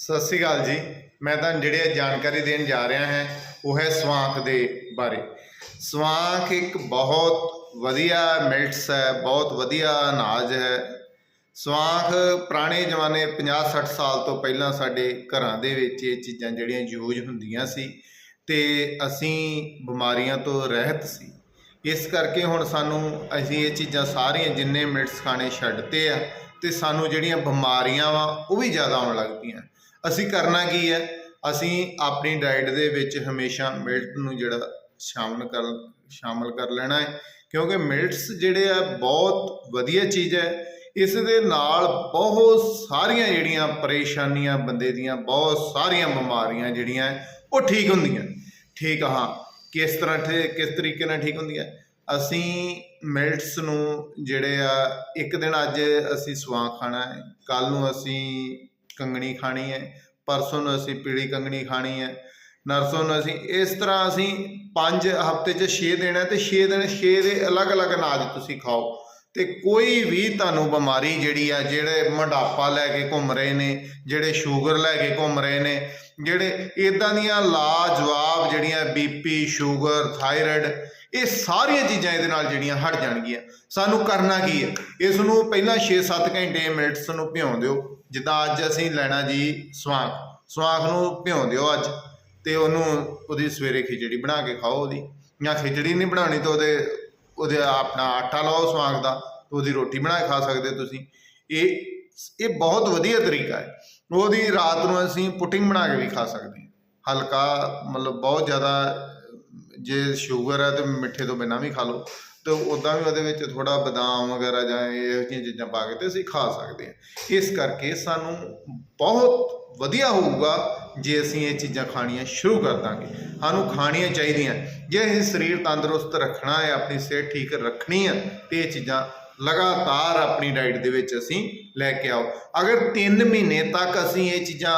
ਸਤਿ ਸ੍ਰੀ ਅਕਾਲ ਜੀ। ਮੈਂ ਤੁਹਾਨੂੰ ਜਿਹੜੇ ਜਾਣਕਾਰੀ ਦੇਣ ਜਾ ਰਿਹਾ ਹਾਂ, ਉਹ ਹੈ ਸਵਾਂਖ ਦੇ ਬਾਰੇ। ਸਵਾਂਖ ਇੱਕ ਬਹੁਤ ਵਧੀਆ ਮਿਲਟਸ ਹੈ, ਬਹੁਤ ਵਧੀਆ ਅਨਾਜ ਹੈ। ਸਵਾਂਖ ਪੁਰਾਣੇ ਜ਼ਮਾਨੇ 50-60 ਸਾਲ ਤੋਂ ਪਹਿਲਾਂ ਸਾਡੇ ਘਰਾਂ ਦੇ ਵਿੱਚ ਇਹ ਚੀਜ਼ਾਂ ਜਿਹੜੀਆਂ ਯੂਜ਼ ਹੁੰਦੀਆਂ ਸੀ ਤੇ ਅਸੀਂ ਬਿਮਾਰੀਆਂ ਤੋਂ ਰਹਿਤ ਸੀ। ਇਸ ਕਰਕੇ ਹੁਣ ਸਾਨੂੰ ਅਸੀਂ ਇਹ ਚੀਜ਼ਾਂ ਸਾਰੀਆਂ ਜਿੰਨੇ ਮਿਲਟਸ ਖਾਣੇ ਛੱਡਤੇ ਆ ਤੇ ਸਾਨੂੰ ਜਿਹੜੀਆਂ ਬਿਮਾਰੀਆਂ ਵਾ, ਉਹ ਵੀ ਜ਼ਿਆਦਾ ਆਉਣ ਲੱਗ ਪਈਆਂ। ਅਸੀਂ ਕਰਨਾ ਕੀ ਹੈ? ਅਸੀਂ ਆਪਣੀ ਡਾਈਟ ਦੇ ਵਿੱਚ ਹਮੇਸ਼ਾ ਮਿਲਟ ਨੂੰ ਜਿਹੜਾ ਸ਼ਾਮਲ ਕਰ ਸ਼ਾਮਲ ਕਰ ਲੈਣਾ ਹੈ। ਕਿਉਂਕਿ ਮਿਲਟਸ ਜਿਹੜੇ ਆ, ਬਹੁਤ ਵਧੀਆ ਚੀਜ਼ ਹੈ। ਇਸ ਦੇ ਨਾਲ ਬਹੁਤ ਸਾਰੀਆਂ ਜਿਹੜੀਆਂ ਪਰੇਸ਼ਾਨੀਆਂ, ਬੰਦੇ ਦੀਆਂ ਬਹੁਤ ਸਾਰੀਆਂ ਬਿਮਾਰੀਆਂ ਜਿਹੜੀਆਂ ਉਹ ਠੀਕ ਹੁੰਦੀਆਂ। ਠੀਕ ਹਾਂ, ਕਿਸ ਤਰ੍ਹਾਂ ਠੇ- ਕਿਸ ਤਰੀਕੇ ਨਾਲ ਠੀਕ ਹੁੰਦੀਆਂ? ਅਸੀਂ ਮਿਲਟਸ ਨੂੰ ਜਿਹੜੇ ਆ, ਇੱਕ ਦਿਨ ਅੱਜ ਅਸੀਂ ਸਵਾਂ ਖਾਣਾ ਹੈ ਕੱਲ ਨੂੰ ਅਸੀਂ ਕੰਗਣੀ ਖਾਣੀ ਹੈ, ਪਰਸੋਂ ਨੂੰ ਅਸੀਂ ਪੀਲੀ ਕੰਗਣੀ ਖਾਣੀ ਹੈ, ਨਰਸੋਂ ਨੂੰ ਅਸੀਂ, ਇਸ ਤਰ੍ਹਾਂ ਅਸੀਂ ਪੰਜ ਹਫ਼ਤੇ 'ਚ 6 ਦਿਨ ਹੈ ਤੇ 6 ਦਿਨ 6 ਦੇ ਅਲੱਗ-ਅਲੱਗ ਅਨਾਜ ਤੁਸੀਂ ਖਾਓ ਤੇ ਕੋਈ ਵੀ ਤੁਹਾਨੂੰ ਬਿਮਾਰੀ ਜਿਹੜੀ ਆ, ਜਿਹੜੇ ਮੋਢਾਪਾ ਲੈ ਕੇ ਘੁੰਮ ਰਹੇ ਨੇ, ਜਿਹੜੇ ਸ਼ੂਗਰ ਲੈ ਕੇ ਘੁੰਮ ਰਹੇ ਨੇ, ਜਿਹੜੇ ਇਦਾਂ ਦੀਆਂ ਲਾਜਵਾਬ ਜਿਹੜੀਆਂ ਬੀਪੀ ਸ਼ੂਗਰ, ਥਾਇਰਾਇਡ ਇਹ ਸਾਰੀਆਂ ਚੀਜ਼ਾਂ ਇਹਦੇ ਨਾਲ ਜਿਹੜੀਆਂ ਹਟ ਜਾਣਗੀਆਂ। ਸਾਨੂੰ ਕਰਨਾ ਕੀ ਹੈ? ਇਸ ਨੂੰ ਪਹਿਲਾਂ 6-7 ਘੰਟੇ, ਮਿੰਟਸ ਨੂੰ ਭਿਉਂ ਦਿਓ। ਜਿੱਦਾਂ ਅੱਜ ਅਸੀਂ ਲੈਣਾ ਜੀ ਸਵਾਂਖ। ਸਵਾਂਖ ਨੂੰ ਭਿਉਂ ਦਿਓ ਅੱਜ। ਤੇ ਉਹਨੂੰ ਉਹਦੀ ਸਵੇਰੇ ਖਿਚੜੀ ਬਣਾ ਕੇ ਖਾਓ ਉਹਦੀ। ਜਾਂ ਖਿਚੜੀ ਨਹੀਂ ਬਣਾਉਣੀ ਤਾਂ ਉਹਦੇ ਉਹਦੇ ਆਪਣਾ ਆਟਾ ਲਾਓ ਸਵਾਂਖ ਦਾ ਤੇ ਉਹਦੀ ਰੋਟੀ ਬਣਾ ਕੇ ਖਾ ਸਕਦੇ ਤੁਸੀਂ। ਇਹ ਇਹ ਬਹੁਤ ਵਧੀਆ ਤਰੀਕਾ ਹੈ। ਉਹਦੀ ਰਾਤ ਨੂੰ ਅਸੀਂ ਪੁਟਿੰਗ ਬਣਾ ਕੇ ਵੀ ਖਾ ਸਕਦੇ ਹਾਂ। ਹਲਕਾ ਮਤਲਬ ਬਹੁਤ ਜ਼ਿਆਦਾ ਜੇ ਸ਼ੂਗਰ ਹੈ ਤੇ ਮਿੱਠੇ ਤੋਂ ਬਿਨਾਂ ਵੀ ਖਾ ਲਓ, ਤੇ ਉਦਾਂ ਵੀ ਉਹਦੇ ਵਿੱਚ ਥੋੜਾ ਬਦਾਮ ਵਗੈਰਾ ਜਾਂ ਇਹੋ ਜਿਹੀਆਂ ਚੀਜ਼ਾਂ ਪਾ ਕੇ ਤੇ ਅਸੀਂ ਖਾ ਸਕਦੇ ਹਾਂ। ਇਸ ਕਰਕੇ ਸਾਨੂੰ ਬਹੁਤ ਵਧੀਆ ਹੋਊਗਾ ਜੇ ਅਸੀਂ ਇਹ ਚੀਜ਼ਾਂ ਖਾਣੀਆਂ ਸ਼ੁਰੂ ਕਰ ਦਾਂਗੇ। ਸਾਨੂੰ ਖਾਣੀਆਂ ਚਾਹੀਦੀਆਂ। ਜੇ ਅਸੀਂ ਸਰੀਰ ਤੰਦਰੁਸਤ ਰੱਖਣਾ ਹੈ, ਆਪਣੀ ਸਿਹਤ ਠੀਕ ਰੱਖਣੀ ਹੈ, ਤੇ ਇਹ ਚੀਜ਼ਾਂ ਲਗਾਤਾਰ ਆਪਣੀ ਡਾਈਟ ਦੇ ਵਿੱਚ ਅਸੀਂ ਲੈ ਕੇ ਆਓ। ਅਗਰ 3 ਮਹੀਨੇ ਤੱਕ ਅਸੀਂ ਇਹ ਚੀਜ਼ਾਂ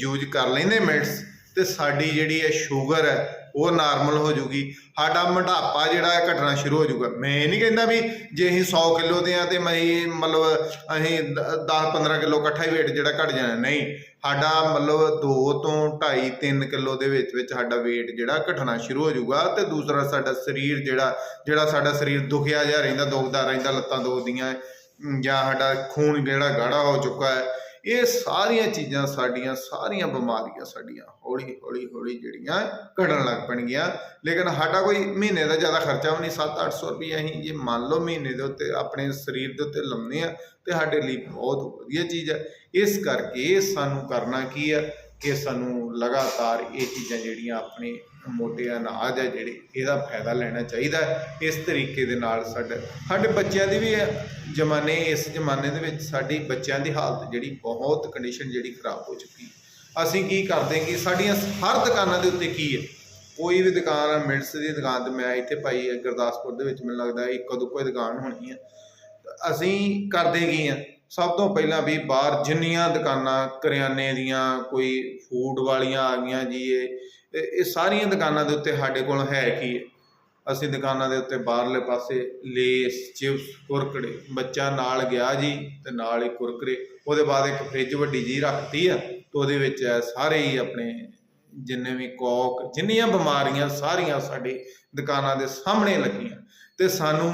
ਯੂਜ਼ ਕਰ ਲੈਂਦੇ ਮਿੰਟਸ ਤੇ ਸਾਡੀ ਜਿਹੜੀ ਹੈ ਸ਼ੂਗਰ ਹੈ ਉਹ ਨਾਰਮਲ ਹੋ ਜੂਗੀ। ਸਾਡਾ ਮੋਟਾਪਾ ਜਿਹੜਾ ਹੈ ਘਟਣਾ ਸ਼ੁਰੂ ਹੋ ਜੂਗਾ। ਮੈਂ ਇਹ ਨਹੀਂ ਕਹਿੰਦਾ ਵੀ ਜੇ ਅਸੀਂ 100 ਕਿਲੋ ਦੇ ਆ ਤੇ ਮੈਂ ਮਤਲਬ ਅਸੀਂ 10-15 ਕਿਲੋ ਇਕੱਠਾ ਹੀ weight ਜਿਹੜਾ ਘਟ ਜਾਣਾ। ਨਹੀਂ ਸਾਡਾ ਮਤਲਬ 2 ਤੋਂ 2.5 3 ਕਿਲੋ ਦੇ ਵਿੱਚ ਵਿੱਚ ਸਾਡਾ weight ਜਿਹੜਾ ਘਟਣਾ ਸ਼ੁਰੂ ਹੋ ਜਾਊਗਾ ਤੇ ਦੂਸਰਾ ਸਾਡਾ ਸਰੀਰ ਜਿਹੜਾ ਜਿਹੜਾ ਸਾਡਾ ਸਰੀਰ ਦੁਖਿਆ ਜਿਹਾ ਰਹਿੰਦਾ ਦੁਖਦਾ ਰਹਿੰਦਾ ਲੱਤਾਂ ਦੁਖਦੀਆਂ ਅਮ, ਜਾਂ ਸਾਡਾ ਖੂਨ ਜਿਹੜਾ ਗਾੜਾ ਹੋ ਚੁੱਕਾ ਹੈ। ਇਹ ਸਾਰੀਆਂ ਚੀਜ਼ਾਂ ਸਾਡੀਆਂ, ਸਾਰੀਆਂ ਬਿਮਾਰੀਆਂ ਸਾਡੀਆਂ ਹੌਲੀ ਹੌਲੀ ਹੌਲੀ ਜਿਹੜੀਆਂ ਘਟਣ ਲੱਗ ਪੈਣਗੀਆਂ। ਲੇਕਿਨ ਸਾਡਾ ਕੋਈ ਮਹੀਨੇ ਦਾ ਜ਼ਿਆਦਾ ਖਰਚਾ ਵੀ ਨਹੀਂ 7-800 ਰੁਪਏ ਅਸੀਂ ਜੇ ਮੰਨ ਲਓ ਮਹੀਨੇ ਦੇ ਉੱਤੇ ਆਪਣੇ ਸਰੀਰ ਦੇ ਉੱਤੇ ਲਾਉਂਦੇ ਆ ਤੇ ਸਾਡੇ ਲਈ ਬਹੁਤ ਵਧੀਆ ਚੀਜ਼ ਹੈ। ਇਸ ਕਰਕੇ ਸਾਨੂੰ ਕਰਨਾ ਕੀ ਹੈ? ਕਿ ਸਾਨੂੰ ਲਗਾਤਾਰ ਇਹ ਚੀਜ਼ਾਂ ਜਿਹੜੀਆਂ ਆਪਣੇ ਮੋਟੇ ਅਨਾਜ ਹੈ ਜਿਹੜੇ ਇਹਦਾ ਫਾਇਦਾ ਲੈਣਾ ਚਾਹੀਦਾ ਇਸ ਤਰੀਕੇ ਦੇ ਨਾਲ ਸਾਡੇ ਸਾਡੇ ਬੱਚਿਆਂ ਦੀ ਵੀ ਜਮਾਨੇ, ਇਸ ਜਮਾਨੇ ਦੇ ਵਿੱਚ ਸਾਡੀ ਬੱਚਿਆਂ ਦੀ ਹਾਲਤ ਜਿਹੜੀ ਬਹੁਤ ਕੰਡੀਸ਼ਨ ਜਿਹੜੀ ਖਰਾਬ ਹੋ ਚੁੱਕੀ ਅਸੀਂ ਕੀ ਕਰਦੇ ਕਿ ਸਾਡੀਆਂ ਹਰ ਦੁਕਾਨਾਂ ਦੇ ਉੱਤੇ ਕੀ ਹੈ? ਕੋਈ ਵੀ ਦੁਕਾਨ ਹੈ ਮਿਲਟਸ ਦੀ ਦੁਕਾਨ ਤੇ ਮੈਂ ਇੱਥੇ ਭਾਈ ਗੁਰਦਾਸਪੁਰ ਦੇ ਵਿੱਚ ਮੈਨੂੰ ਲੱਗਦਾ ਇੱਕੋ ਦੋ ਕੋਈ ਦੁਕਾਨ ਹੋਣੀ ਹੈ। ਅਸੀਂ ਕਰਦੇ ਕੀ ਆ ਸਭ ਤੋਂ ਪਹਿਲਾਂ ਵੀ ਬਾਹਰ ਜਿੰਨੀਆਂ ਦੁਕਾਨਾਂ ਕਰਿਆਨੇ ਦੀਆਂ, ਕੋਈ ਫੂਡ ਵਾਲੀਆਂ ਆ ਗਈਆਂ ਜੀ ਇਹ ਇਹ ਸਾਰੀਆਂ ਦੁਕਾਨਾਂ ਦੇ ਉੱਤੇ ਸਾਡੇ ਕੋਲ ਹੈ ਕੀ? ਹੈ ਅਸੀਂ ਦੁਕਾਨਾਂ ਦੇ ਉੱਤੇ ਬਾਹਰਲੇ ਪਾਸੇ ਲੇਸ, ਚਿਪਸ, ਕੁਰਕੜੇ, ਬੱਚਾ ਨਾਲ ਗਿਆ ਜੀ ਤੇ ਨਾਲ ਹੀ ਕੁਰਕਰੇ, ਉਹਦੇ ਬਾਅਦ ਇੱਕ ਫ੍ਰਿਜ ਵੱਡੀ ਜੀ ਰੱਖਤੀ ਆ ਤੇ ਉਹਦੇ ਵਿੱਚ ਇਹ ਸਾਰੇ ਹੀ ਆਪਣੇ ਜਿੰਨੇ ਵੀ ਕੋਕ, ਜਿੰਨੀਆਂ ਬਿਮਾਰੀਆਂ ਸਾਰੀਆਂ ਸਾਡੇ ਦੁਕਾਨਾਂ ਦੇ ਸਾਹਮਣੇ ਲੱਗੀਆਂ। ਤੇ ਸਾਨੂੰ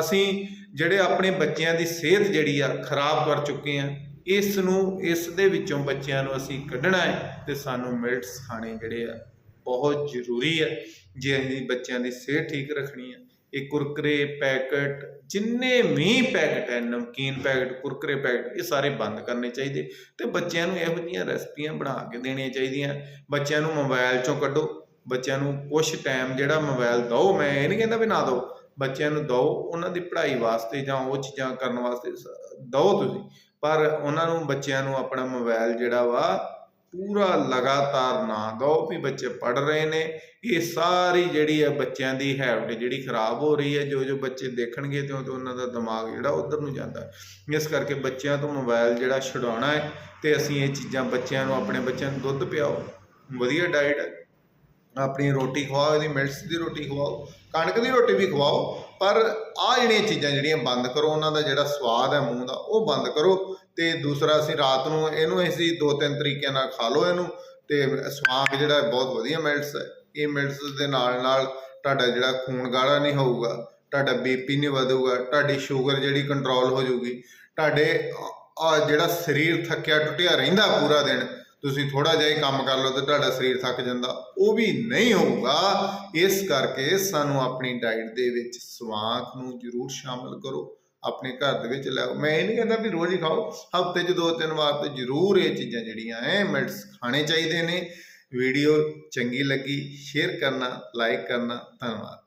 ਅਸੀਂ ਜਿਹੜੇ ਆਪਣੇ ਬੱਚਿਆਂ ਦੀ ਸਿਹਤ ਜਿਹੜੀ ਆ ਖਰਾਬ ਕਰ ਚੁੱਕੇ ਆ ਇਸ ਨੂੰ ਇਸ ਦੇ ਵਿੱਚੋਂ ਬੱਚਿਆਂ ਨੂੰ ਅਸੀਂ ਕੱਢਣਾ ਹੈ ਤੇ ਸਾਨੂੰ ਮਿਲਟਸ ਖਾਣੇ ਜਿਹੜੇ ਆ ਬਹੁਤ ਜ਼ਰੂਰੀ ਹੈ ਜੇ ਅਸੀਂ ਬੱਚਿਆਂ ਦੀ ਸਿਹਤ ਠੀਕ ਰੱਖਣੀ ਹੈ ਇਹ ਕੁਰਕਰੇ ਪੈਕਟ, ਜਿੰਨੇ ਵੀ ਪੈਕਟ ਹੈ, ਨਮਕੀਨ ਪੈਕਟ, ਕੁਰਕਰੇ ਪੈਕਟ, ਇਹ ਸਾਰੇ ਬੰਦ ਕਰਨੇ ਚਾਹੀਦੇ। ਤੇ ਬੱਚਿਆਂ ਨੂੰ ਇਹੋ ਜਿਹੀਆਂ ਰੈਸਪੀਆਂ ਬਣਾ ਕੇ ਦੇਣੀਆਂ ਚਾਹੀਦੀਆਂ। ਬੱਚਿਆਂ ਨੂੰ ਮੋਬਾਈਲ ਚੋਂ ਕੱਢੋ। ਬੱਚਿਆਂ ਨੂੰ ਕੁਝ ਟਾਈਮ ਜਿਹੜਾ ਮੋਬਾਈਲ ਦਿਓ, ਮੈਂ ਇਹ ਨਹੀਂ ਕਹਿੰਦਾ ਵੀ ਨਾ ਦਿਓ। ਬੱਚਿਆਂ ਨੂੰ ਦਿਓ, ਉਹਨਾਂ ਦੀ ਪੜ੍ਹਾਈ ਵਾਸਤੇ ਜਾਂ ਉਹ ਚੀਜ਼ਾਂ ਕਰਨ ਵਾਸਤੇ ਦਿਓ ਤੁਸੀਂ। ਪਰ ਉਹਨਾਂ ਨੂੰ, ਬੱਚਿਆਂ ਨੂੰ ਆਪਣਾ ਮੋਬਾਈਲ ਜਿਹੜਾ ਵਾ ਪੂਰਾ ਲਗਾਤਾਰ ਨਾ ਦਿਓ ਵੀ ਬੱਚੇ ਪੜ ਰਹੇ ਨੇ। ਇਹ ਸਾਰੀ ਜਿਹੜੀ ਹੈ ਬੱਚਿਆਂ ਦੀ ਹੈਬਿਟ ਜਿਹੜੀ ਖਰਾਬ ਹੋ ਰਹੀ ਹੈ, ਜੋ ਜੋ ਬੱਚੇ ਦੇਖਣਗੇ ਤੇ ਉਹ ਉਹਨਾਂ ਦਾ ਦਿਮਾਗ ਜਿਹੜਾ ਉਧਰ ਨੂੰ ਜਾਂਦਾ। ਇਸ ਕਰਕੇ ਬੱਚਿਆਂ ਤੋਂ ਮੋਬਾਈਲ ਜਿਹੜਾ ਛਡਾਉਣਾ ਹੈ ਤੇ ਅਸੀਂ ਇਹ ਚੀਜ਼ਾਂ ਬੱਚਿਆਂ ਨੂੰ, ਆਪਣੇ ਬੱਚਿਆਂ ਨੂੰ ਦੁੱਧ ਪਿਆਓ। ਵਧੀਆ ਡਾਈਟ ਹੈ। ਆਪਣੀ ਰੋਟੀ ਖਵਾਓ, ਇਹਦੀ ਮਿਲਟਸ ਦੀ ਰੋਟੀ ਖਵਾਓ, ਕਣਕ ਦੀ ਰੋਟੀ ਵੀ ਖਵਾਓ, ਪਰ ਆ ਜਿਹੜੀਆਂ ਚੀਜ਼ਾਂ ਜਿਹੜੀਆਂ ਬੰਦ ਕਰੋ, ਉਹਨਾਂ ਦਾ ਜਿਹੜਾ ਸਵਾਦ ਹੈ ਮੂੰਹ ਦਾ, ਉਹ ਬੰਦ ਕਰੋ ਤੇ ਦੂਸਰਾ ਅਸੀਂ ਰਾਤ ਨੂੰ ਇਹਨੂੰ ਅਸੀਂ ਦੋ ਤਿੰਨ ਤਰੀਕਿਆਂ ਨਾਲ ਖਾ ਲਓ ਇਹਨੂੰ ਤੇ ਸਵਾਂਗ ਜਿਹੜਾ ਬਹੁਤ ਵਧੀਆ ਮਿਲਟਸ ਹੈ। ਇਹ ਮਿਲਟਸ ਦੇ ਨਾਲ ਨਾਲ ਤੁਹਾਡਾ ਜਿਹੜਾ ਖੂਨ ਗਾੜਾ ਨਹੀਂ ਹੋਊਗਾ, ਤੁਹਾਡਾ ਬੀਪੀ ਨਹੀਂ ਵਧੂਗਾ, ਤੁਹਾਡੀ ਸ਼ੂਗਰ ਜਿਹੜੀ ਕੰਟਰੋਲ ਹੋ ਜਾਊਗੀ, ਤੁਹਾਡੇ ਜਿਹੜਾ ਸਰੀਰ ਥੱਕਿਆ ਟੁੱਟਿਆ ਰਹਿੰਦਾ ਪੂਰਾ ਦਿਨ ਤੁਸੀਂ ਥੋੜਾ ਜਿਹਾ ਹੀ ਕੰਮ ਕਰ ਲਓ ਤੇ ਤੁਹਾਡਾ ਸਰੀਰ ਥੱਕ ਜਾਂਦਾ। ਉਹ ਵੀ ਨਹੀਂ ਹੋਊਗਾ। ਇਸ ਕਰਕੇ ਸਾਨੂੰ ਆਪਣੀ ਡਾਈਟ ਦੇ ਵਿੱਚ ਸਵਾਂਖ ਨੂੰ ਜ਼ਰੂਰ ਸ਼ਾਮਲ ਕਰੋ। ਆਪਣੇ ਘਰ ਦੇ ਵਿੱਚ ਲਿਆਓ ਮੈਂ ਇਹ ਨਹੀਂ ਕਹਿੰਦਾ ਵੀ ਰੋਜ਼ ਹੀ ਖਾਓ। ਹਫ਼ਤੇ 'ਚ ਦੋ ਤਿੰਨ ਵਾਰ ਤੇ ਜ਼ਰੂਰ ਇਹ ਚੀਜ਼ਾਂ ਜਿਹੜੀਆਂ ਐ, ਮਿਲਟਸ ਖਾਣੇ ਚਾਹੀਦੇ ਨੇ। ਵੀਡੀਓ ਚੰਗੀ ਲੱਗੀ ਸ਼ੇਅਰ ਕਰਨਾ ਲਾਈਕ ਕਰਨਾ। ਧੰਨਵਾਦ।